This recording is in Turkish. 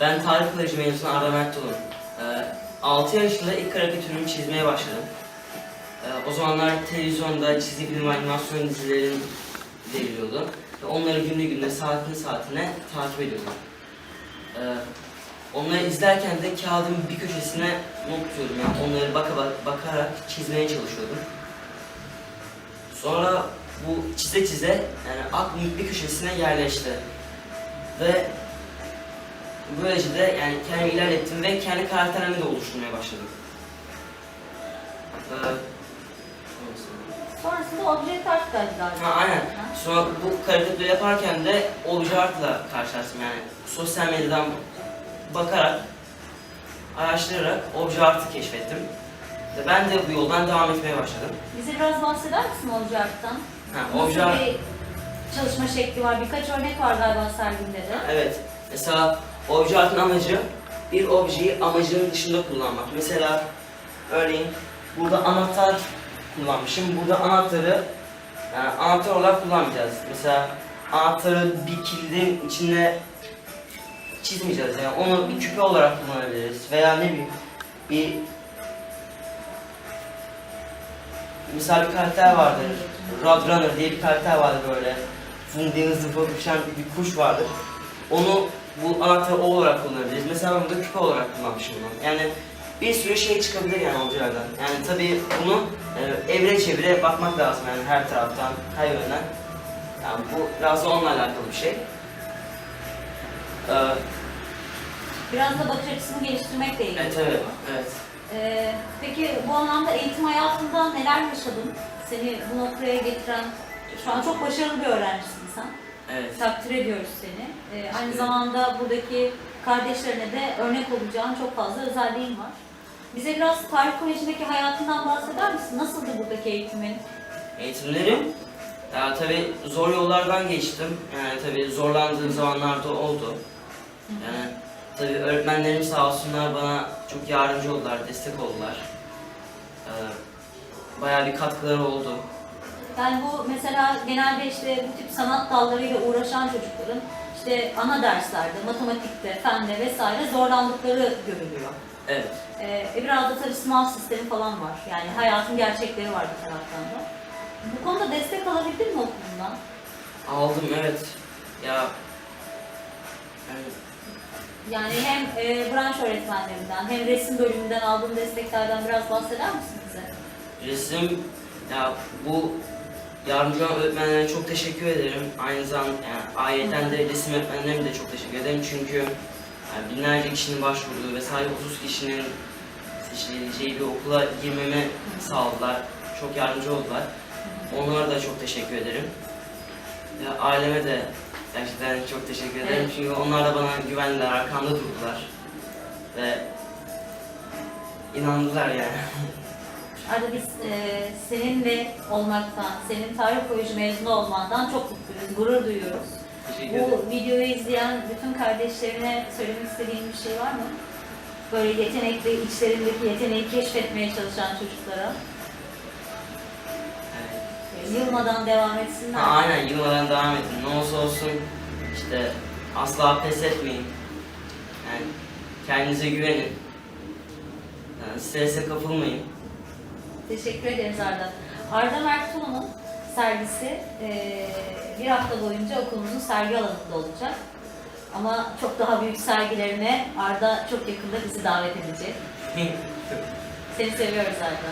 Ben Tarih Koleji mezunu Arda Mert Dolun. Ee, 6 yaşında ilk karikatürümü çizmeye başladım. Ee, o zamanlar televizyonda çizgi film animasyon dizilerin veriliyordu. Ve onları günlü gününe, saatini saatine takip ediyordum. Ee, onları izlerken de kağıdın bir köşesine not tutuyordum. Yani onları baka, bakarak çizmeye çalışıyordum. Sonra bu çize çize yani aklımın bir köşesine yerleşti. Ve böylece de yani kendimi ilerlettim ve kendi karakterlerimi de oluşturmaya başladım. Ee, Sonrasında obje tart galiba. ha, aynen. Sonra bu karikatürü yaparken de obje artla karşılaştım yani sosyal medyadan bakarak, araştırarak obje artı keşfettim. Ve ben de bu yoldan devam etmeye başladım. Bize biraz bahseder misin obje arttan? Ha, obje Nasıl art- bir çalışma şekli var? Birkaç örnek var galiba serginde de. Evet. Mesela obje artın amacı bir objeyi amacının dışında kullanmak. Mesela örneğin burada anahtar kullanmışım. Burada anahtarı yani anahtar olarak kullanmayacağız. Mesela anahtarı bir kilidin içine çizmeyeceğiz. Yani onu bir küpe olarak kullanabiliriz. Veya ne bileyim bir Mesela bir karakter vardır. Roadrunner diye bir karakter vardır böyle. Fum diye uçan bir kuş vardır. Onu bu anahtarı o olarak kullanabiliriz. Mesela ben burada küpe olarak kullanmışım bunu. Yani bir sürü şey çıkabilir yani objelerden. Yani tabii bunu e, evre çevire bakmak lazım yani her taraftan, her yönden. Yani bu biraz da onunla alakalı bir şey. Ee, Biraz da bakış açısını geliştirmekle ilgili. evet, evet, evet. Ee, peki bu anlamda eğitim hayatında neler yaşadın? Seni bu noktaya getiren, şu an çok başarılı bir öğrencisin sen. Evet. Takdir ediyoruz seni. Ee, aynı zamanda buradaki kardeşlerine de örnek olacağın çok fazla özelliğin var. Bize biraz tarih kolejindeki hayatından bahseder misin? Nasıldı buradaki eğitimin? Eğitimlerim ya tabii zor yollardan geçtim. Yani tabii zorlandığım zamanlar da oldu. Yani tabii öğretmenlerim sağ olsunlar bana çok yardımcı oldular, destek oldular. Ee, bayağı bir katkıları oldu. Yani bu mesela genelde işte bu tip sanat dallarıyla uğraşan çocukların işte ana derslerde, matematikte, fende vesaire zorlandıkları görülüyor. Evet. Ee, e biraz da tabii sınav sistemi falan var. Yani hayatın gerçekleri var bir taraftan da. Bu konuda destek alabildin mi okulundan? Aldım evet. Ya yani Yani hem e, branş öğretmenlerinden hem resim bölümünden aldığın desteklerden biraz bahseder misin bize? resim ya bu yardımcı olan öğretmenlere çok teşekkür ederim. Aynı zamanda yani aileden de resim öğretmenlerime de çok teşekkür ederim çünkü yani binlerce kişinin başvurduğu ve sadece 30 kişinin seçileceği bir okula girmeme sağladılar. Çok yardımcı oldular. Onlara da çok teşekkür ederim. Ya aileme de gerçekten çok teşekkür ederim Evet. çünkü onlar da bana güvendiler, arkamda durdular ve inandılar yani. Arada biz e, seninle olmaktan, senin tarih koleji mezunu olmandan çok mutluyuz, gurur duyuyoruz. Bu videoyu izleyen bütün kardeşlerine söylemek istediğin bir şey var mı? Böyle yetenekli, içlerindeki yeteneği keşfetmeye çalışan çocuklara. Evet. Yılmadan devam etsinler. Ha, aynen yılmadan devam edin. Ne olsa olsun işte asla pes etmeyin. Yani kendinize güvenin. Yani strese kapılmayın. Teşekkür ederiz Arda. Arda Mertulu'nun sergisi eee, bir hafta boyunca okulumuzun sergi alanında olacak. Ama çok daha büyük sergilerine Arda çok yakında bizi davet edecek. Seni seviyoruz Arda.